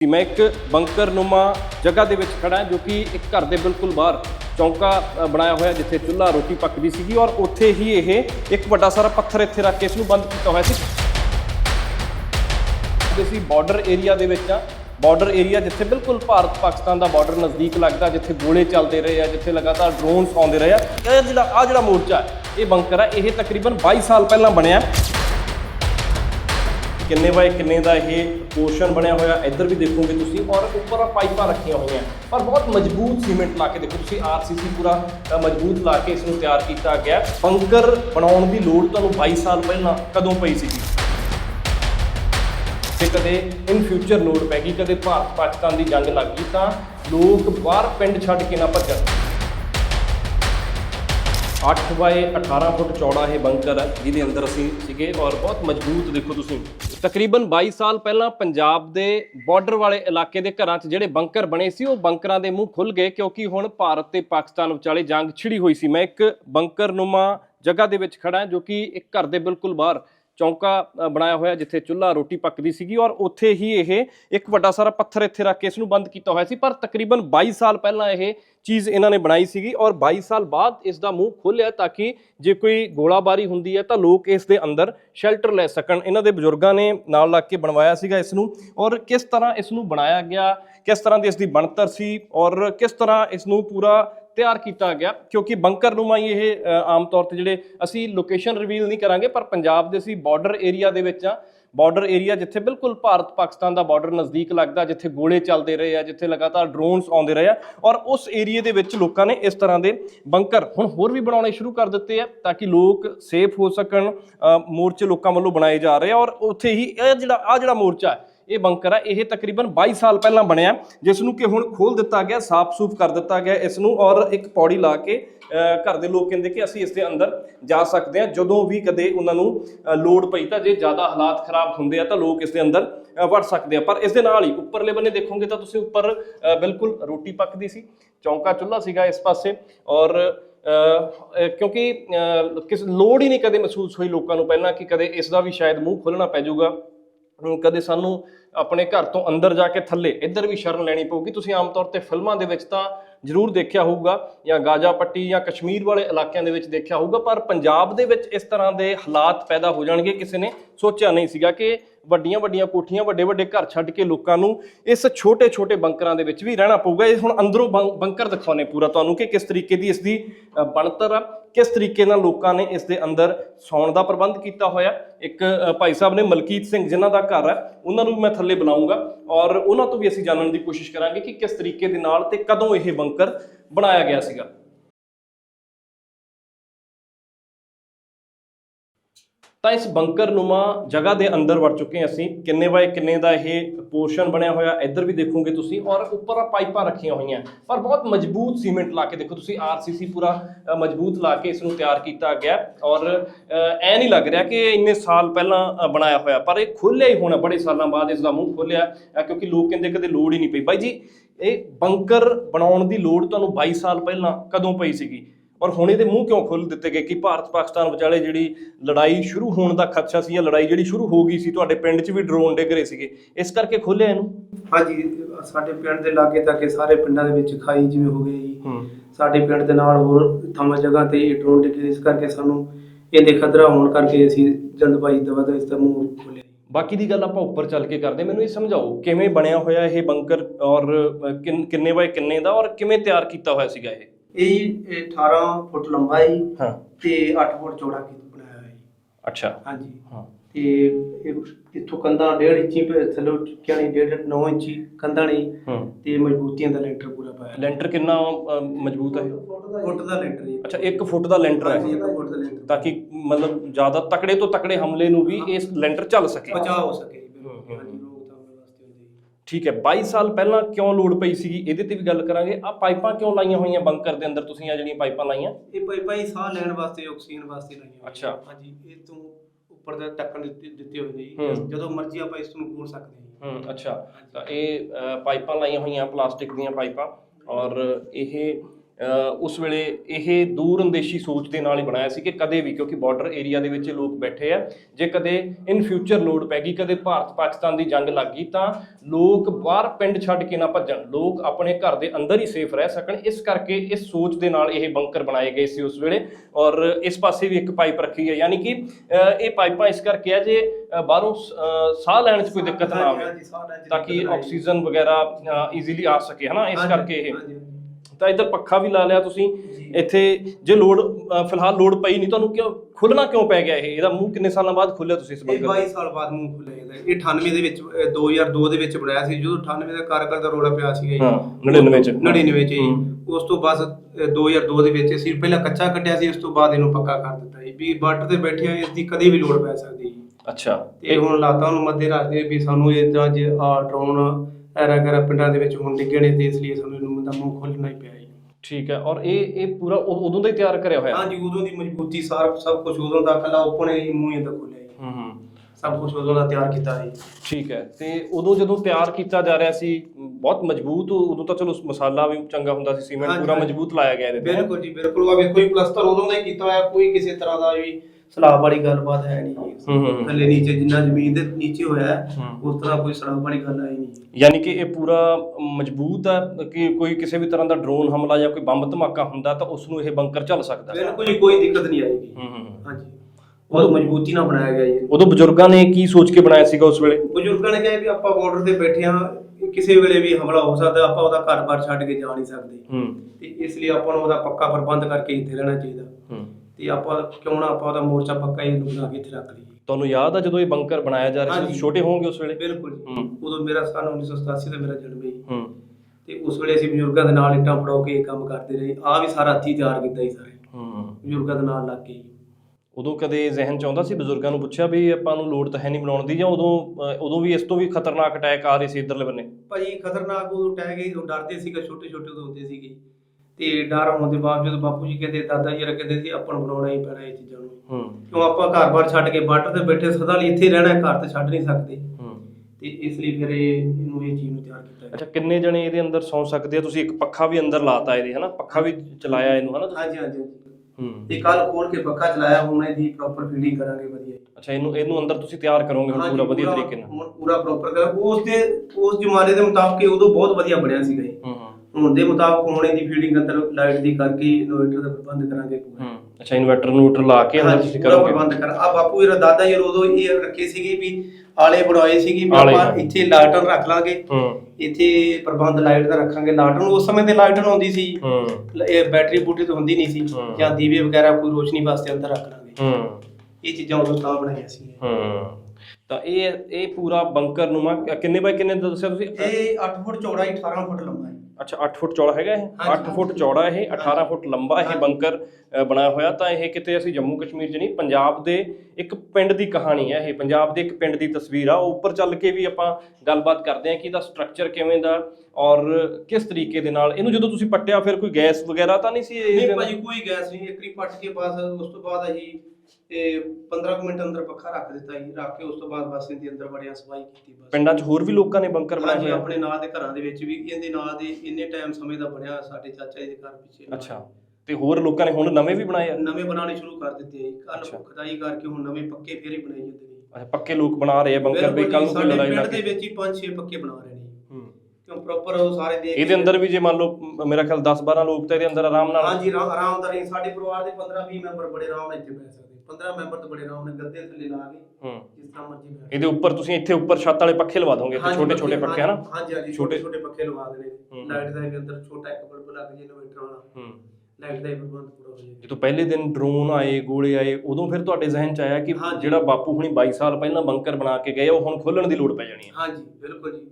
ਕਿ ਮੈਂ ਇੱਕ ਬੰਕਰਨੁਮਾ ਜਗ੍ਹਾ ਦੇ ਵਿੱਚ ਖੜਾ ਜੋ ਕਿ ਇੱਕ ਘਰ ਦੇ ਬਿਲਕੁਲ ਬਾਹਰ ਚੌਂਕਾ ਬਣਾਇਆ ਹੋਇਆ, ਜਿੱਥੇ ਚੁੱਲ੍ਹਾ, ਰੋਟੀ ਪੱਕਦੀ ਸੀਗੀ ਔਰ ਉੱਥੇ ਹੀ ਇਹ ਇੱਕ ਵੱਡਾ ਸਾਰਾ ਪੱਥਰ ਇੱਥੇ ਰੱਖ ਕੇ ਇਸ ਨੂੰ ਬੰਦ ਕੀਤਾ ਹੋਇਆ ਸੀ। ਅਸੀਂ ਬਾਰਡਰ ਏਰੀਆ ਦੇ ਵਿੱਚ ਆ। ਬਾਰਡਰ ਏਰੀਆ ਜਿੱਥੇ ਬਿਲਕੁਲ ਭਾਰਤ ਪਾਕਿਸਤਾਨ ਦਾ ਬਾਰਡਰ ਨਜ਼ਦੀਕ ਲੱਗਦਾ, ਜਿੱਥੇ ਗੋਲੇ ਚੱਲਦੇ ਰਹੇ ਆ, ਜਿੱਥੇ ਲਗਾਤਾਰ ਡਰੋਨਸ ਆਉਂਦੇ ਰਹੇ ਆ। ਇਹ ਜਿਹੜਾ ਆ ਜਿਹੜਾ ਮੋਰਚਾ ਇਹ ਬੰਕਰ ਆ। ਇਹ ਤਕਰੀਬਨ 22 ਸਾਲ ਪਹਿਲਾਂ ਬਣਿਆ। ਕਿੰਨੇ ਬਾਏ ਕਿੰਨੇ ਦਾ ਇਹ ਪੋਰਸ਼ਨ ਬਣਿਆ ਹੋਇਆ, ਇੱਧਰ ਵੀ ਦੇਖੋਗੇ ਤੁਸੀਂ ਔਰ ਉੱਪਰ ਪਾਈਪਾਂ ਰੱਖੀਆਂ ਹੋਈਆਂ। ਪਰ ਬਹੁਤ ਮਜ਼ਬੂਤ ਸੀਮੈਂਟ ਲਾ ਕੇ ਦੇਖੋ ਤੁਸੀਂ ਆਰਸੀਸੀ ਪੂਰਾ ਮਜ਼ਬੂਤ ਲਾ ਕੇ ਇਸ ਨੂੰ ਤਿਆਰ ਕੀਤਾ ਗਿਆ। ਬੰਕਰ ਬਣਾਉਣ ਦੀ ਲੋੜ ਤੁਹਾਨੂੰ 22 ਸਾਲ ਪਹਿਲਾਂ ਕਦੋਂ ਪਈ ਸੀਗੀ? ਤੇ ਕਦੇ ਇਨ ਫਿਊਚਰ ਲੋੜ ਪੈ ਗਈ, ਕਦੇ ਭਾਰਤ ਪਾਕਿਸਤਾਨ ਦੀ ਜੰਗ ਲੱਗ ਗਈ, ਤਾਂ ਲੋਕ ਬਾਹਰ ਪਿੰਡ ਛੱਡ ਕੇ ਨਾ ਭੱਜਣ। 8 ਬਾਏ 18 ਫੁੱਟ ਚੌੜਾ ਇਹ ਬੰਕਰ ਹੈ, ਜਿਹਦੇ ਅੰਦਰ ਅਸੀਂ ਸੀਗੇ ਔਰ ਬਹੁਤ ਮਜ਼ਬੂਤ ਦੇਖੋ ਤੁਸੀਂ। ਤਕਰੀਬਨ 22 ਸਾਲ ਪਹਿਲਾਂ ਪੰਜਾਬ ਦੇ ਬਾਰਡਰ ਵਾਲੇ ਇਲਾਕੇ ਦੇ ਘਰਾਂ 'ਚ ਜਿਹੜੇ ਬੰਕਰ ਬਣੇ ਸੀ, ਉਹ ਬੰਕਰਾਂ ਦੇ ਮੂੰਹ ਖੁੱਲ ਗਏ ਕਿਉਂਕਿ ਹੁਣ ਭਾਰਤ ਤੇ ਪਾਕਿਸਤਾਨ ਵਿਚਾਲੇ ਜੰਗ ਛਿੜੀ ਹੋਈ ਸੀ। ਮੈਂ ਇੱਕ ਬੰਕਰ ਨੁਮਾ ਜਗ੍ਹਾ ਦੇ ਵਿੱਚ ਖੜਾ ਜੋ ਕਿ ਇੱਕ ਘਰ ਦੇ ਬਿਲਕੁਲ ਬਾਹਰ। ਚੌਂਕਾ ਬਣਾਇਆ ਹੋਇਆ ਜਿੱਥੇ ਚੁੱਲ੍ਹਾ, ਰੋਟੀ ਪੱਕਦੀ ਸੀਗੀ ਔਰ ਉੱਥੇ ਹੀ ਇਹ ਇੱਕ ਵੱਡਾ ਸਾਰਾ ਪੱਥਰ ਇੱਥੇ ਰੱਖ ਕੇ ਇਸ ਨੂੰ ਬੰਦ ਕੀਤਾ ਹੋਇਆ ਸੀ। ਪਰ ਤਕਰੀਬਨ 22 ਸਾਲ ਪਹਿਲਾਂ ਇਹ ਚੀਜ਼ ਇਹਨਾਂ ਨੇ ਬਣਾਈ ਸੀਗੀ ਔਰ 22 ਸਾਲ ਬਾਅਦ ਇਸ ਦਾ ਮੂੰਹ ਖੋਲ੍ਹਿਆ ਤਾਂ ਕਿ ਜੇ ਕੋਈ ਗੋਲਾਬਾਰੀ ਹੁੰਦੀ ਹੈ ਤਾਂ ਲੋਕ ਇਸ ਦੇ ਅੰਦਰ ਸ਼ੈਲਟਰ ਲੈ ਸਕਣ। ਇਹਨਾਂ ਦੇ ਬਜ਼ੁਰਗਾਂ ਨੇ ਨਾਲ ਲੱਗ ਕੇ ਬਣਵਾਇਆ ਸੀਗਾ ਇਸ ਨੂੰ ਔਰ ਕਿਸ ਤਰ੍ਹਾਂ ਇਸ ਨੂੰ ਬਣਾਇਆ ਗਿਆ, ਕਿਸ ਤਰ੍ਹਾਂ ਦੀ ਇਸ ਦੀ ਬਣਤਰ ਸੀ ਔਰ ਕਿਸ ਤਰ੍ਹਾਂ ਇਸ ਨੂੰ ਪੂਰਾ ਤਿਆਰ ਕੀਤਾ ਗਿਆ, ਕਿਉਂਕਿ ਬੰਕਰ ਨੂੰਮਾ ਹੀ ਇਹ ਆਮ ਤੌਰ ਤੇ ਜਿਹੜੇ ਅਸੀਂ ਲੋਕੇਸ਼ਨ ਰਿਵੀਲ ਨਹੀਂ ਕਰਾਂਗੇ, ਪਰ ਪੰਜਾਬ ਦੇ ਅਸੀਂ ਬਾਰਡਰ ਏਰੀਆ ਦੇ ਵਿੱਚ ਆ ਬਾਰਡਰ ਏਰੀਆ ਜਿੱਥੇ ਬਿਲਕੁਲ ਭਾਰਤ ਪਾਕਿਸਤਾਨ ਦਾ ਬਾਰਡਰ ਨਜ਼ਦੀਕ ਲੱਗਦਾ, ਜਿੱਥੇ ਗੋਲੇ ਚੱਲਦੇ ਰਹੇ ਆ, ਜਿੱਥੇ ਲਗਾਤਾਰ ਡਰੋਨਸ ਆਉਂਦੇ ਰਹੇ ਆ, ਔਰ ਉਸ ਏਰੀਏ ਦੇ ਵਿੱਚ ਲੋਕਾਂ ਨੇ ਇਸ ਤਰ੍ਹਾਂ ਦੇ ਬੰਕਰ ਹੁਣ ਹੋਰ ਵੀ ਬਣਾਉਣੇ ਸ਼ੁਰੂ ਕਰ ਦਿੱਤੇ ਆ, ਤਾਂ ਕਿ ਲੋਕ ਸੇਫ ਹੋ ਸਕਣ ਮੋਰਚੇ ਲੋਕਾਂ ਵੱਲੋਂ ਬਣਾਏ ਜਾ ਰਹੇ ਆ, ਔਰ ਉੱਥੇ ਹੀ ਇਹ ਜਿਹੜਾ ਆ ਜਿਹੜਾ ਮੋਰਚਾ ਹੈ ਇਹ ਬੰਕਰ ਆ, ਇਹ ਤਕਰੀਬਨ 22 ਸਾਲ ਪਹਿਲਾਂ ਬਣਿਆ। ਜਿਸ ਨੂੰ ਕਿ ਹੁਣ ਖੋਲ ਦਿੱਤਾ ਗਿਆ, ਸਾਫ਼-ਸੂਫ ਕਰ ਦਿੱਤਾ ਗਿਆ। ਇਸ ਨੂੰ ਔਰ ਇੱਕ ਪੌੜੀ ਲਾ ਕੇ ਘਰ ਦੇ ਲੋਕ ਕਹਿੰਦੇ ਕਿ ਅਸੀਂ ਇਸ ਦੇ ਅੰਦਰ ਜਾ ਸਕਦੇ ਹਾਂ। ਜਦੋਂ ਵੀ ਕਦੇ ਉਹਨਾਂ ਨੂੰ ਲੋੜ ਪਈ ਤਾਂ ਜੇ ਜ਼ਿਆਦਾ ਹਾਲਾਤ ਖਰਾਬ ਹੁੰਦੇ ਆ ਤਾਂ ਲੋਕ ਇਸ ਦੇ ਅੰਦਰ ਵੜ ਸਕਦੇ ਆ। ਪਰ ਇਸ ਦੇ ਨਾਲ ਹੀ ਉੱਪਰਲੇ ਬੰਨੇ ਦੇਖੋਗੇ ਤਾਂ ਤੁਸੀਂ ਉੱਪਰ ਬਿਲਕੁਲ ਰੋਟੀ ਪੱਕਦੀ ਸੀ, ਚੌਂਕਾ ਚੁੱਲ੍ਹਾ ਸੀਗਾ ਇਸ ਪਾਸੇ। ਔਰ ਕਿਉਂਕਿ ਕਿਸ ਲੋੜ ਹੀ ਨਹੀਂ ਕਦੇ ਮਹਿਸੂਸ ਹੋਈ ਲੋਕਾਂ ਨੂੰ ਪਹਿਲਾਂ ਕਿ ਕਦੇ ਇਸ ਦਾ ਵੀ ਸ਼ਾਇਦ ਮੂੰਹ ਖੋਲਣਾ ਪੈ ਜਾਊਗਾ। ਕਦੇ ਸਾਨੂੰ ਆਪਣੇ ਘਰ ਤੋਂ ਅੰਦਰ ਜਾ ਕੇ ਥੱਲੇ ਇੱਧਰ ਵੀ ਸ਼ਰਨ ਲੈਣੀ ਪਊਗੀ। ਤੁਸੀਂ ਆਮ ਤੌਰ ਤੇ ਫਿਲਮਾਂ ਦੇ ਵਿੱਚ ਤਾਂ ਜ਼ਰੂਰ ਦੇਖਿਆ ਹੋਊਗਾ ਜਾਂ ਗਾਜ਼ਾ ਪੱਟੀ ਜਾਂ ਕਸ਼ਮੀਰ ਵਾਲੇ ਇਲਾਕਿਆਂ ਦੇ ਵਿੱਚ ਦੇਖਿਆ ਹੋਊਗਾ, ਪਰ ਪੰਜਾਬ ਦੇ ਵਿੱਚ ਇਸ ਤਰ੍ਹਾਂ ਦੇ ਹਾਲਾਤ ਪੈਦਾ ਹੋ ਜਾਣਗੇ, ਕਿਸੇ ਨੇ ਸੋਚਿਆ ਨਹੀਂ ਸੀਗਾ ਕਿ ਵੱਡੀਆਂ ਵੱਡੀਆਂ ਕੋਠੀਆਂ ਵੱਡੇ ਵੱਡੇ ਘਰ ਛੱਡ ਕੇ ਲੋਕਾਂ ਨੂੰ ਇਸ ਛੋਟੇ ਛੋਟੇ ਬੰਕਰਾਂ ਦੇ ਵਿੱਚ ਵੀ ਰਹਿਣਾ ਪਊਗਾ। ਇਹ ਹੁਣ ਅੰਦਰੋਂ ਬੰ- ਬੰਕਰ ਦਿਖਾਉਣੇ ਪੂਰਾ ਤੁਹਾਨੂੰ ਕਿ ਕਿਸ ਤਰੀਕੇ ਦੀ ਇਸ ਦੀ ਬਣਤਰ ਆ, ਕਿਸ ਤਰੀਕੇ ਨਾਲ ਲੋਕਾਂ ਨੇ ਇਸ ਦੇ ਅੰਦਰ ਸੌਣ ਦਾ ਪ੍ਰਬੰਧ ਕੀਤਾ ਹੋਇਆ। ਇੱਕ ਭਾਈ ਸਾਹਿਬ ਨੇ ਮਲਕੀਤ ਸਿੰਘ ਜਿਨ੍ਹਾਂ ਦਾ ਘਰ ਹੈ ਉਹਨਾਂ ਨੂੰ ਵੀ ਮੈਂ ਥੱਲੇ ਬੁਲਾਉਂਗਾ ਔਰ ਉਹਨਾਂ ਤੋਂ ਵੀ ਅਸੀਂ ਜਾਣਨ ਦੀ ਕੋਸ਼ਿਸ਼ ਕਰਾਂਗੇ ਕਿ ਕਿਸ ਤਰੀਕੇ ਦੇ ਨਾਲ ਤੇ ਕਦੋਂ ਇਹ ਬੰਕਰ ਬਣਾਇਆ ਗਿਆ ਸੀਗਾ। ਤਾਂ ਇਸ ਬੰਕਰ ਨੁਮਾ ਜਗ੍ਹਾ ਦੇ ਅੰਦਰ ਵੜ ਚੁੱਕੇ ਹਾਂ ਅਸੀਂ। ਕਿੰਨੇ ਬਾਏ ਕਿੰਨੇ ਦਾ ਇਹ ਪੋਰਸ਼ਨ ਬਣਿਆ ਹੋਇਆ ਇੱਧਰ ਵੀ ਦੇਖੋਗੇ ਤੁਸੀਂ ਔਰ ਉੱਪਰ ਪਾਈਪਾਂ ਰੱਖੀਆਂ ਹੋਈਆਂ। ਪਰ ਬਹੁਤ ਮਜ਼ਬੂਤ ਸੀਮੈਂਟ ਲਾ ਕੇ ਦੇਖੋ ਤੁਸੀਂ ਆਰਸੀਸੀ ਪੂਰਾ ਮਜ਼ਬੂਤ ਲਾ ਕੇ ਇਸ ਨੂੰ ਤਿਆਰ ਕੀਤਾ ਗਿਆ ਔਰ ਅ, ਐ ਨਹੀਂ ਲੱਗ ਰਿਹਾ ਕਿ ਇੰਨੇ ਸਾਲ ਪਹਿਲਾਂ ਬਣਾਇਆ ਹੋਇਆ। ਪਰ ਇਹ ਖੋਲਿਆ ਹੀ ਹੋਣਾ ਬੜੇ ਸਾਲਾਂ ਬਾਅਦ ਇਸ ਦਾ ਮੂੰਹ ਖੋਲਿਆ ਕਿਉਂਕਿ ਲੋਕ ਕਹਿੰਦੇ ਕਦੇ ਲੋੜ ਹੀ ਨਹੀਂ ਪਈ। ਬਾਈ ਜੀ ਇਹ ਬੰਕਰ ਬਣਾਉਣ ਦੀ ਲੋੜ ਤੁਹਾਨੂੰ 22 ਸਾਲ ਪਹਿਲਾਂ ਕਦੋਂ ਪਈ ਸੀਗੀ? ਔਰ ਹੁਣ ਇਹਦੇ ਮੂੰਹ ਕਿਉਂ ਖੋਲ ਦਿੱਤੇ ਗਏ ਕਿ ਭਾਰਤ ਪਾਕਿਸਤਾਨ ਵਿਚਾਲੇ ਜਿਹੜੀ ਲੜਾਈ ਸ਼ੁਰੂ ਹੋਣ ਦਾ ਖਦਸ਼ਾ ਸੀ ਜਾਂ ਲੜਾਈ ਜਿਹੜੀ ਸ਼ੁਰੂ ਹੋ ਗਈ ਸੀ ਤੁਹਾਡੇ ਪਿੰਡ 'ਚ ਵੀ ਡਰੋਨ ਡਿੱਗ ਰਹੇ ਸੀਗੇ ਇਸ ਕਰਕੇ ਖੋਲਿਆ ਇਹਨੂੰ ਹਾਂਜੀ ਸਾਡੇ ਪਿੰਡ ਦੇ ਲਾਗੇ ਤੱਕ ਸਾਰੇ ਪਿੰਡਾਂ ਦੇ ਵਿੱਚ ਖਾਈ ਜਿਵੇਂ ਹੋ ਗਈ ਜੀ ਸਾਡੇ ਪਿੰਡ ਦੇ ਨਾਲ ਹੋਰ ਥਾਵਾਂ ਜਗ੍ਹਾ ਤੇ ਇਹ ਡਰੋਨ ਡਿੱਗੇ ਇਸ ਕਰਕੇ ਸਾਨੂੰ ਇਹਦੇ ਖਤਰਾ ਹੋਣ ਕਰਕੇ ਅਸੀਂ ਜਲਦਬਾਜ਼ੀ ਦਵਾ ਦਾ ਇਸ ਦਾ ਮੂੰਹ ਖੋਲਿਆ। ਬਾਕੀ ਦੀ ਗੱਲ ਆਪਾਂ ਉੱਪਰ ਚੱਲ ਕੇ ਕਰਦੇ। ਮੈਨੂੰ ਇਹ ਸਮਝਾਓ ਕਿਵੇਂ ਬਣਿਆ ਹੋਇਆ ਇਹ ਬੰਕਰ ਔਰ ਕਿੰਨੇ ਬਾਏ ਕਿੰਨੇ ਦਾ ਔਰ ਕਿਵੇਂ ਤਿਆਰ ਕੀਤਾ ਹੋਇਆ ਸੀਗਾ ਇਹ ਇਹ ਇਹ 18 ਫੁੱਟ ਲੰਬਾ ਹੈ ਹਾਂ। ਤੇ 8 ਫੁੱਟ ਚੌੜਾ ਕੀ ਬਣਾਇਆ ਹੋਇਆ ਜੀ। ਅੱਛਾ। ਹਾਂਜੀ। ਹਾਂ। ਤੇ ਇਹ ਇੱਥੋਂ ਕੰਧਾਂ 1.5 ਇੰਚੀ ਪੇ ਥੱਲੇ ਕਿਆਣੀ 1.5 9 ਇੰਚੀ ਕੰਧਾਂ ਨੇ ਹੂੰ। ਤੇ ਮਜ਼ਬੂਤੀਆਂ ਦਾ ਲੈਂਟਰ ਪੂਰਾ ਪਾਇਆ। ਲੈਂਟਰ ਕਿੰਨਾ ਮਜ਼ਬੂਤ ਹੈ? ਫੁੱਟ ਦਾ ਲੈਂਟਰ ਜੀ। ਅੱਛਾ 1 ਫੁੱਟ ਦਾ ਲੈਂਟਰ ਹਾਂਜੀ ਹੈ ਇੱਕ ਫੁੱਟ ਦਾ ਲੈਂਟਰ। ਤਾਂ ਕਿ ਮਤਲਬ ਜ਼ਿਆਦਾ ਤਕੜੇ ਤੋਂ ਤਕੜੇ ਹਮਲੇ ਨੂੰ ਵੀ ਇਸ ਲੈਂਟਰ ਚੱਲ ਸਕੇ। ਬਚਾਅ ਹੋ ਸਕੇ ਜੀ ਬਿਲਕੁਲ। ਹੂੰ, ਹੂੰ, ਹਾਂਜੀ ਲੋਕ ਤਾਂ ਉਹਨਾਂ ਵਾਸਤੇ ਹੁੰਦੇ ਜੀ ਠੀਕ ਹੈ 22 ਸਾਲ ਪਹਿਲਾਂ ਕਿਉਂ ਲੋੜ ਪਈ ਸੀਗੀ ਇਹਦੇ ਤੇ ਵੀ ਗੱਲ ਕਰਾਂਗੇ ਆ ਪਾਈਪਾਂ ਕਿਉਂ ਲਾਈਆਂ ਹੋਈਆਂ ਬੰਕਰ ਦੇ ਅੰਦਰ ਤੁਸੀਂ ਆ ਜਿਹੜੀਆਂ ਪਾਈਪਾਂ ਲਾਈਆਂ ਇਹ ਪਾਈਪਾਂ ਹੀ ਸਾਹ ਲੈਣ ਵਾਸਤੇ ਆਕਸੀਜਨ ਵਾਸਤੇ ਲਾਈਆਂ ਹੋਈਆਂ। ਅੱਛਾ। ਹਾਂਜੀ ਇਹ ਤੋਂ ਉੱਪਰ ਦਾ ਟੱਕਣ ਦਿੱਤੇ ਦਿੱਤੇ ਹੋਏ ਨੇ ਜੀ। ਹੂੰ। ਜਦੋਂ ਮਰਜ਼ੀ ਆਪਾਂ ਇਸ ਨੂੰ ਖੋਲ ਸਕਦੇ ਹਾਂ ਹੂੰ ਅੱਛਾ ਤਾਂ ਇਹ ਅ, ਪਾਈਪਾਂ ਲਾਈਆਂ ਹੋਈਆਂ ਪਲਾਸਟਿਕ ਦੀਆਂ ਪਾਈਪਾਂ ਔਰ ਇਹ ਉਸ ਵੇਲੇ ਇਹ ਦੂਰ ਅੰਦੇਸ਼ੀ ਸੋਚ ਦੇ ਨਾਲ ਹੀ ਬਣਾਇਆ ਸੀ ਕਿ ਕਦੇ ਵੀ ਕਿਉਂਕਿ ਬਾਰਡਰ ਏਰੀਆ ਦੇ ਵਿੱਚ ਲੋਕ ਬੈਠੇ ਆ। ਜੇ ਕਦੇ ਇਨ ਫਿਊਚਰ ਲੋਡ ਪੈ ਗਈ ਕਦੇ ਭਾਰਤ ਪਾਕਿਸਤਾਨ ਦੀ ਜੰਗ ਲੱਗ ਗਈ ਤਾਂ ਲੋਕ ਬਾਹਰ ਪਿੰਡ ਛੱਡ ਕੇ ਨਾ ਭੱਜਣ। ਲੋਕ ਆਪਣੇ ਘਰ ਦੇ ਅੰਦਰ ਹੀ ਸੇਫ ਰਹਿ ਸਕਣ। ਇਸ ਕਰਕੇ ਇਸ ਸੋਚ ਦੇ ਨਾਲ ਇਹ ਬੰਕਰ ਬਣਾਏ ਗਏ ਸੀ ਉਸ ਵੇਲੇ। ਔਰ ਇਸ ਪਾਸੇ ਵੀ ਇੱਕ ਪਾਈਪ ਰੱਖੀ ਹੈ ਯਾਨੀ ਕਿ ਇਹ ਪਾਈਪਾਂ ਇਸ ਕਰਕੇ ਆ ਜੇ ਬਾਹਰੋਂ ਸਾਹ ਲੈਣ 'ਚ ਕੋਈ ਦਿੱਕਤ ਨਾ ਆਵੇ ਤਾਂ ਕਿ। ਆਕਸੀਜਨ ਵਗੈਰਾ ਈਜ਼ੀਲੀ ਆ ਸਕੇ ਹਨਾ? ਇਸ ਕਰਕੇ ਇਹ। ਤਾਂ ਇੱਧਰ ਪੱਖਾ ਵੀ ਲਾ ਲਿਆ ਤੁਸੀਂ। ਇੱਥੇ ਜੇ ਲੋਡ ਫਿਲਹਾਲ ਲੋਡ ਪਈ ਨਹੀਂ ਤੁਹਾਨੂੰ ਕਿਉਂ ਖੁੱਲਣਾ ਕਿਉਂ ਪੈ ਗਿਆ ਇਹ? ਇਹਦਾ ਮੂੰਹ ਕਿੰਨੇ ਸਾਲਾਂ ਬਾਅਦ ਖੁੱਲਿਆ ਤੁਸੀਂ ਇਸ ਇਹ ਬੰਕਰ 22 ਸਾਲ ਬਾਅਦ ਮੂੰਹ ਖੁੱਲਿਆ ਇਹਦਾ। ਇਹ 98 ਦੇ ਵਿੱਚ ਅਹ 2002 ਦੇ ਵਿੱਚ ਬਣਾਇਆ ਸੀ ਜਦੋਂ 98 ਦਾ ਕਾਰਗਰ ਦਾ ਰੋਲਾ ਪਿਆ ਸੀਗਾ ਜੀ। ਹਾਂ 99 ਚ। 99 ਚ ਜੀ। ਹੂੰ। ਉਸ ਤੋਂ ਬਾਅਦ ਅਹ 2002 ਦੇ ਵਿੱਚ ਅਸੀਂ ਪਹਿਲਾਂ ਕੱਚਾ ਕੱਟਿਆ ਸੀ ਉਸ ਤੋਂ ਬਾਅਦ ਇਹਨੂੰ ਪੱਕਾ ਕਰ ਦਿੱਤਾ ਜੀ। ਵੀ ਬਾਰਡਰ ਤੇ ਬੈਠੇ ਹੋਏ ਇਸ ਦੀ ਕਦੇ ਵੀ ਲੋੜ ਪੈ ਸਕਦੀ ਜੀ। ਅੱਛਾ। ਤੇ ਹੁਣ ਹਾਲਾਤਾਂ ਨੂੰ ਮੱਦੇ ਰੱਖਦੇ ਵੀ ਸਾਨੂੰ ਇਹ ਤਰ੍ਹਾਂ ਜੇ ਆ ਡਰੋਨ ਐਰਾ ਗੈਰਾ ਪਿੰਡਾਂ ਦੇ ਵਿੱਚ ਹੁਣ ਡਿੱਗੇ ਨੇ ਤੇ ਇਸ ਲਈ ਸਾਨੂੰ ਇਹਨੂੰ ਦਾ ਮੂੰਹ ਖੋਲਣਾ ਹੀ ਪਿਆ ਜੀ। ਠੀਕ ਹੈ ਔਰ ਇਹ ਇਹ ਪੂਰਾ ਉ- ਉਦੋਂ ਦਾ ਹੀ ਤਿਆਰ ਕਰਿਆ ਹੋਇਆ? ਹਾਂਜੀ ਉਦੋਂ ਦੀ ਮਜ਼ਬੂਤੀ ਸਾਰਾ ਸਭ ਕੁਝ ਉਦੋਂ ਦਾ ਕੱਲਾ ਓਪਨ ਹੀ ਮੂੰਹ ਇਹਦਾ ਖੋਲਿਆ ਜੀ। ਹੂੰ ਹੂੰ। ਸਭ ਕੁਝ ਉਦੋਂ ਦਾ ਤਿਆਰ ਕੀਤਾ ਜੀ। ਠੀਕ ਹੈ ਤੇ ਉਦੋਂ ਜਦੋਂ ਤਿਆਰ ਕੀਤਾ ਜਾ ਰਿਹਾ ਸੀ ਬਹੁਤ ਮਜ਼ਬੂਤ ਉਦੋਂ ਤਾਂ ਚਲੋ ਮਸਾਲਾ ਵੀ ਚੰਗਾ ਹੁੰਦਾ ਸੀ ਸੀਮੈਂਟ ਹਾਂਜੀ, ਪੂਰਾ ਹਾਂਜੀ। ਮਜ਼ਬੂਤ ਲਾਇਆ ਗਿਆ ਇਹਦੇ ਤੇ। ਬਿਲਕੁਲ ਜੀ ਬਿਲਕੁਲ। ਆ ਵੇਖੋ ਜੀ ਪਲਸਤਰ ਉਦੋਂ ਦਾ ਹੀ ਕੀਤਾ ਹੋਇਆ ਕੋਈ ਕਿਸੇ ਤਰ੍ਹਾਂ ਦਾ ਵੀ ਸਲਾਬ ਵਾਲੀ ਗੱਲਬਾਤ ਹੈ ਨਹੀਂ। ਜੀ ਹੂੰ, ਹੂੰ, ਹੂੰ। ਥੱਲੇ ਨੀਚੇ ਜਿੰਨਾ ਜ਼ਮੀਨ ਦੇ ਨੀਚੇ ਹੋਇਆ ਹੈ, ਹੂੰ। ਉਸ ਤਰ੍ਹਾਂ ਕੋਈ ਸਲਾਬ ਵਾਲੀ ਗੱਲ ਆਈ ਨਹੀਂ। ਯਾਨੀ ਕਿ ਇਹ ਪੂਰਾ ਮਜ਼ਬੂਤ ਹੈ ਕਿ ਕੋਈ ਕਿਸੇ ਵੀ ਤਰ੍ਹਾਂ ਦਾ ਡਰੋਨ ਹਮਲਾ ਜਾਂ ਕੋਈ ਬੰਬ ਧਮਾਕਾ ਹੁੰਦਾ ਤਾਂ ਉਸ ਨੂੰ ਇਹ ਬੰਕਰ ਝੱਲ ਸਕਦਾ। ਹੈ ਬਿਲਕੁਲ ਜੀ ਕੋਈ ਦਿੱਕਤ ਨਹੀਂ ਆਏਗੀ। ਹੂੰ ਹੂੰ ਹੂੰ। ਹਾਂਜੀ। ਬਹੁਤ ਮਜ਼ਬੂਤੀ ਨਾਲ ਬਣਾਇਆ ਗਿਆ ਜੀ। ਉਦੋਂ ਬਜ਼ੁਰਗਾਂ ਨੇ ਕੀ ਸੋਚ ਕੇ ਬਣਾਇਆ ਸੀਗਾ ਉਸ ਵੇਲੇ? ਬਜ਼ੁਰਗਾਂ ਨੇ ਕਿਹਾ ਵੀ ਆਪਾਂ ਬਾਰਡਰ ਤੇ ਬੈਠੇ ਹਾਂ ਕਿਸੇ ਵੇਲੇ ਵੀ ਹਮਲਾ ਹੋ ਸਕਦਾ ਆਪਾਂ ਉਹਦਾ ਘਰ-ਬਾਰ ਛੱਡ ਕੇ ਜਾ ਨਹੀਂ ਸਕਦੇ। ਹੂੰ। ਤੇ ਇਸ ਲਈ ਆਪਾਂ ਨੂੰ ਉਹਦਾ ਪੱਕਾ ਪ੍ਰਬੰਧ ਕਰਕੇ ਇੱਥੇ ਰਹਿਣਾ ਚਾਹੀਦਾ। ਹੂੰ। ਤੇ ਆਪਾਂ ਕਿਉਂ ਨਾ ਆਪਾਂ ਉਹਦਾ ਮੋਰਚਾ ਪੱਕਾ ਹੀ ਬਣਾ ਕੇ ਇੱਥੇ ਰੱਖ ਲਈਏ ਤੁਹਾਨੂੰ ਯਾਦ ਆ ਜਦੋਂ ਇਹ ਬੰਕਰ ਬਣਾਇਆ ਜਾ ਰਿਹਾ ਸੀ ਹਾਂਜੀ। ਛੋਟੇ ਹੋਵੋਗੇ ਉਸ ਵੇਲੇ ਬਿਲਕੁਲ ਜੀ। ਹੂੰ। ਉਦੋਂ ਮੇਰਾ ਸਾਲ 1987 ਦਾ ਮੇਰਾ ਜਨਮ ਹੈ ਜੀ। ਹੂੰ ਤੇ ਉਸ ਵੇਲੇ ਅਸੀਂ ਬਜ਼ੁਰਗਾਂ ਦੇ ਨਾਲ ਇੱਟਾਂ ਫੜੋ ਕੇ ਇਹ ਕੰਮ ਕਰਦੇ ਰਹੇ ਆ ਵੀ ਸਾਰਾ ਹੱਥੀਂ ਤਿਆਰ ਕੀਤਾ ਜੀ ਸਾਰੇ ਹੂੰ ਬਜ਼ੁਰਗਾਂ ਦੇ ਨਾਲ ਲੱਗ ਕੇ ਜੀ। ਉਦੋਂ ਕਦੇ ਜ਼ਿਹਨ ਚ ਆਉਂਦਾ ਸੀ ਬਜ਼ੁਰਗਾਂ ਨੂੰ ਪੁੱਛਿਆ ਵੀ ਆਪਾਂ ਨੂੰ ਲੋੜ ਤਾਂ ਹੈ ਨਹੀਂ ਬਣਾਉਣ ਦੀ ਜਾਂ ਉਦੋਂ ਉਦੋਂ ਵੀ ਇਸ ਤੋਂ ਵੀ ਖਤਰਨਾਕ ਅਟੈਕ ਆ ਰਹੇ ਸੀ ਇਧਰਲੇ ਬੰਨੇ ਭਾਜੀ ਖਤਰਨਾਕ ਉਦੋਂ ਟਹਿ ਉਦੋਂ ਡਰਦੇ ਸੀਗੇ ਛੋਟੇ ਛੋਟੇ ਉਦੋਂ ਹੁੰਦੇ ਸੀਗੇ ਤੇ ਡਰ ਹੋਣ ਦੇ ਬਾਵਜੂਦ ਬਾਪੂ ਜੀ ਕਹਿੰਦੇ ਦਾਦਾ ਜੀ ਕਹਿੰਦੇ ਸੀ ਆਪਾਂ ਨੂੰ ਬਣਾਉਣਾ ਹੀ ਪੈਣਾ ਇਹ ਚੀਜ਼ਾਂ ਨੂੰ। ਹੂੰ। ਕਿਉਂ ਆਪਾਂ ਘਰ-ਬਾਰ ਛੱਡ ਕੇ ਬਾਰਡਰ ਤੇ ਬੈਠੇ ਸਦਾ ਲਈ ਇੱਥੇ ਰਹਿਣਾ ਹੈ, ਘਰ ਤੇ ਛੱਡ ਨਹੀਂ ਸਕਦੇ। ਹੂੰ। ਤੇ ਇਸ ਲਈ ਫਿਰ ਇਹ ਇਹਨੂੰ ਇਹ ਚੀਜ਼ ਨੂੰ ਤਿਆਰ ਕੀਤਾ ਗਿਆ। ਅੱਛਾ ਕਿੰਨੇ ਜਣੇ ਇਹਦੇ ਅੰਦਰ ਸੌ ਸਕਦੇ ਆ? ਤੁਸੀਂ ਇੱਕ ਪੱਖਾ ਵੀ ਅੰਦਰ ਲਾਤਾ ਇਹਦੇ ਹਨਾ? ਪੱਖਾ ਵੀ ਚਲਾਇਆ ਇਹਨੂੰ ਹਨਾ ਤੁਸੀਂ? ਹਾਂਜੀ ਹਾਂਜੀ ਹੂੰ। ਇਹ ਕੱਲ ਖੋਲ ਕੇ ਪੱਕਾ ਚਲਾਇਆ ਹੁਣ ਇਹਦੀ ਪ੍ਰੋਪਰ ਫੀਡਿੰਗ ਕਰਾਂਗੇ ਵਧੀਆ ਅੱਛਾ ਇਹਨੂੰ ਇਹਨੂੰ ਅੰਦਰ ਤੁਸੀਂ ਤਿਆਰ ਕਰੋਗੇ ਹੁਣ ਹਾਂਜੀ, ਪੂਰਾ ਵਧੀਆ ਤਰੀਕੇ ਨਾਲ? ਹੁਣ ਪੂਰਾ ਪ੍ਰੋਪਰ ਕਰ ਉਸ ਦੇ ਉਸ ਜ਼ਮਾਨੇ ਦੇ ਮੁਤਾਬਕ ਇਹ ਉਦੋਂ ਬਹੁਤ ਵਧੀਆ ਬਣਿਆ ਸੀਗਾ ਜੀ ਹੂੰ ਹੂੰ। ਹੁਣ ਦੇ ਮੁਤਾਬਕ ਹੁਣ ਇਹਦੀ ਫੀਡਿੰਗ ਅੰਦਰ ਲਾਈਟ ਦੀ ਕਰਕੇ ਇਨਵਰਟਰ ਦਾ ਪ੍ਰਬੰਧ ਕਰਾਂਗੇ ਪੂਰਾ ਹੂੰ ਅੱਛਾ ਇਨਵਰਟਰ ਨੂਟਰ ਲਾ ਕੇ ਅੰਦਰ ਤੁਸੀਂ ਪੂਰਾ ਕਰੋਗੇ? ਪ੍ਰਬੰਧ ਕਰ। ਆ ਬਾਪੂ ਇਹਦਾ ਦਾਦਾ ਜੀ ਉਦੋਂ ਇਹ ਰੱਖੇ ਸੀਗੇ ਵੀ ਆਲੇ ਬਣਾਏ ਸੀਗੇ ਵੀ ਆਲੇ, ਆਪਾਂ। ਇੱਥੇ ਲਾਟਨ ਰੱਖ ਲਾਂਗੇ। ਹੂੰ। ਇੱਥੇ ਪ੍ਰਬੰਧ ਲਾਈਟ ਦਾ ਰੱਖਾਂਗੇ। ਲਾਟਨ ਉਸ ਸਮੇਂ ਤੇ ਲਾਈਟਨ ਆਉਂਦੀ ਸੀ। ਹੂੰ। ਲ- ਇਹ ਬੈਟਰੀ ਬੂਟਰੀ ਤਾਂ ਹੁੰਦੀ ਨਹੀਂ ਸੀ। ਹਾਂ। ਜਾਂ ਦੀਵੇ ਵਗੈਰਾ ਕੋਈ ਰੋਸ਼ਨੀ ਵਾਸਤੇ ਅੰਦਰ ਰੱਖ ਲਾਂਗੇ। ਹੂੰ। ਇਹ ਚੀਜ਼ਾਂ ਉਦੋਂ ਤਾਂ ਬਣਾਈਆਂ ਸੀ। ਹੂੰ। ਤਾਂ ਇਹ ਇਹ ਪੂਰਾ ਬੰਕਰ ਨੂੰਮਾ ਕਿੰਨੇ ਬਾਈ ਕਿੰਨੇ ਦਾ ਦੱਸਿਆ ਤੁਸੀਂ ਇਹ 8 ਫੁੱਟ ਚੌੜਾ 18 ਫੁੱਟ ਲੰਬਾ ਹੈ। ਅੱਛਾ 8 ਫੁੱਟ ਚੌੜਾ ਹੈਗਾ ਇਹ? ਹਾਂਜੀ, 8 ਫੁੱਟ ਚੌੜਾ ਇਹ 18 ਫੁੱਟ ਲੰਬਾ ਇਹ। ਬੰਕਰ ਬਣਾਇਆ ਹੋਇਆ। ਤਾਂ ਇਹ ਕਿਤੇ ਅਸੀਂ ਜੰਮੂ ਕਸ਼ਮੀਰ 'ਚ ਨਹੀਂ ਪੰਜਾਬ ਦੇ ਇੱਕ ਪਿੰਡ ਦੀ ਕਹਾਣੀ ਹੈ ਇਹ। ਪੰਜਾਬ ਦੇ ਇੱਕ ਪਿੰਡ ਦੀ ਤਸਵੀਰ ਆ। ਉਹ ਉੱਪਰ ਚੱਲ ਕੇ ਵੀ ਆਪਾਂ ਗੱਲਬਾਤ ਕਰਦੇ ਹਾਂ ਕਿ ਇਹਦਾ ਸਟਰਕਚਰ ਕਿਵੇਂ ਦਾ ਔਰ ਕਿਸ ਤਰੀਕੇ ਦੇ ਨਾਲ। ਇਹਨੂੰ ਜਦੋਂ ਤੁਸੀਂ ਪੱਟਿਆ ਫਿਰ ਕੋਈ ਗੈਸ ਵਗੈਰਾ ਤਾਂ ਨਹੀਂ ਸੀ ਇਹਦੇ ਨਹੀਂ? ਭਾਜੀ ਕੋਈ ਗੈਸ ਨਹੀਂ। ਇੱਕਰੀ ਪੱਟ ਕੇ ਬਸ ਉਸ ਤੋਂ ਬਾਅਦ ਅਸੀਂ ਇਹ 15 ਕੁ ਮਿੰਟ ਅੰਦਰ ਪੱਖਾ ਰੱਖ ਦਿੱਤਾ ਜੀ ਰੱਖ ਕੇ ਉਸ ਤੋਂ ਬਾਅਦ ਬਸ ਇਹਦੇ ਅੰਦਰ ਬੜਿਆ ਸਫ਼ਾਈ ਕੀਤੀ ਬਸ। ਪਿੰਡਾਂ 'ਚ ਹੋਰ ਵੀ ਲੋਕਾਂ ਨੇ ਬੰਕਰ ਬਣਾਏ ਹਾਂਜੀ ਹੋਏ ਆ? ਆਪਣੇ ਨਾਲ ਦੇ ਘਰਾਂ ਦੇ ਵਿੱਚ ਵੀ ਇਹਦੇ ਨਾਲ ਦੇ ਇੰਨੇ ਟਾਈਮ ਸਮੇਂ ਦਾ ਬਣਿਆ ਸਾਡੇ ਚਾਚਾ ਜੀ ਦੇ ਘਰ ਪਿੱਛੇ ਅੱਛਾ ਤੇ ਹੋਰ ਲੋਕਾਂ ਨੇ ਹੁਣ ਨਵੇਂ ਵੀ ਬਣਾਏ ਆ? ਨਵੇਂ ਬਣਾਉਣੇ ਸ਼ੁਰੂ ਕਰ ਦਿੱਤੇ ਆ ਜੀ। ਕੱਲ। ਖੁਦਾਈ ਕਰਕੇ ਹੁਣ ਨਵੇਂ ਪੱਕੇ ਫੇਰ ਹੀ ਬਣਾਈ ਜਾਂਦੇ ਨੇ ਅੱਛਾ ਪੱਕੇ ਲੋਕ ਬਣਾ ਰਹੇ ਆ ਬੰਕਰ ਵੀ ਬਿਲਕੁਲ ਕੱਲ ਨੂੰ ਕੋਈ ਸਾਡੇ ਲੜਾਈ ਪਿੰਡ ਲੱਗ ਦੇ ਵਿੱਚ ਹੀ 5-6 ਪੱਕੇ ਬਣਾ ਰਹੇ ਨੇ ਹੂੰ। ਕਿਉਂ ਪ੍ਰੋਪਰ ਉਹ ਸਾਰੇ ਦੇਖ ਇਹਦੇ ਅੰਦਰ ਵੀ ਜੇ ਮੰਨ ਲਓ ਮ- ਮੇਰਾ ਖਿਆਲ 10 12 ਲੋਕ ਤਾਂ ਇਹਦੇ ਅੰਦਰ ਆਰਾਮ ਨਾਲ ਹਾਂਜੀ ਆਰਾਮ ਆਰਾਮਦਾਰ ਸਾਡੇ ਪਰਿਵਾਰ ਦੇ 15-20 ਮੈਂਬਰ ਬੜੇ ਆਰਾਮ ਨਾਲ ਇੱਥੇ ਬੈਠ ਸਕਦੇ 15 ਮੈਂਬਰ ਤਾਂ ਬੜੇ ਆਰਾਮ ਨਾਲ ਗੱਦੇ ਥੱਲੇ ਲਾ ਕੇ ਹੂੰ। ਜਿਸ ਤਰ੍ਹਾਂ ਮਰਜ਼ੀ ਬੈਠ ਇਹਦੇ ਉੱਪਰ ਤੁਸੀਂ ਇੱਥੇ ਉੱਪਰ ਛੱਤ ਵਾਲੇ ਪੱਖੇ ਲਵਾ ਦੋਗੇ ਹਾਂਜੀ, ਛੋਟੇ ਛੋਟੇ ਪੱਖੇ ਹਨਾ ਹਾਂਜੀ ਹਾਂਜੀ ਛੋਟੇ- ਛੋਟੇ ਪੱਖੇ ਲਵਾ ਦੇਣੇ। ਲਾਈਟ ਦਾ ਵੀ ਅੰਦਰ ਛੋਟਾ ਇੱਕ ਬਲਬ ਲੱਗ ਜੇ ਇਨਵਰਟਰ ਵਾਲਾ। ਹੂੰ। ਲਾਈਟ ਦਾ ਵੀ ਪ੍ਰਬੰਧ ਪੂਰਾ ਹੋ ਜਾਏ ਜਦੋਂ ਪਹਿਲੇ ਦਿਨ ਡਰੋਨ ਆਏ ਗੋਲੇ ਆਏ ਉਦੋਂ ਫਿਰ ਤੁਹਾਡੇ ਜ਼ਿਹਨ 'ਚ ਆਇਆ ਕਿ। ਜਿਹੜਾ ਬਾਪੂ ਹੁਣੀ 22 ਸਾਲ ਪਹਿਲਾਂ ਬੰਕਰ ਬਣਾ ਕੇ ਗਏ ਉਹ ਹੁਣ ਖੋਲਣ ਦੀ ਲੋੜ ਪੈ ਜਾਣੀ ਹੈ। ਹਾਂਜੀ ਬਿਲਕੁਲ ਜੀ।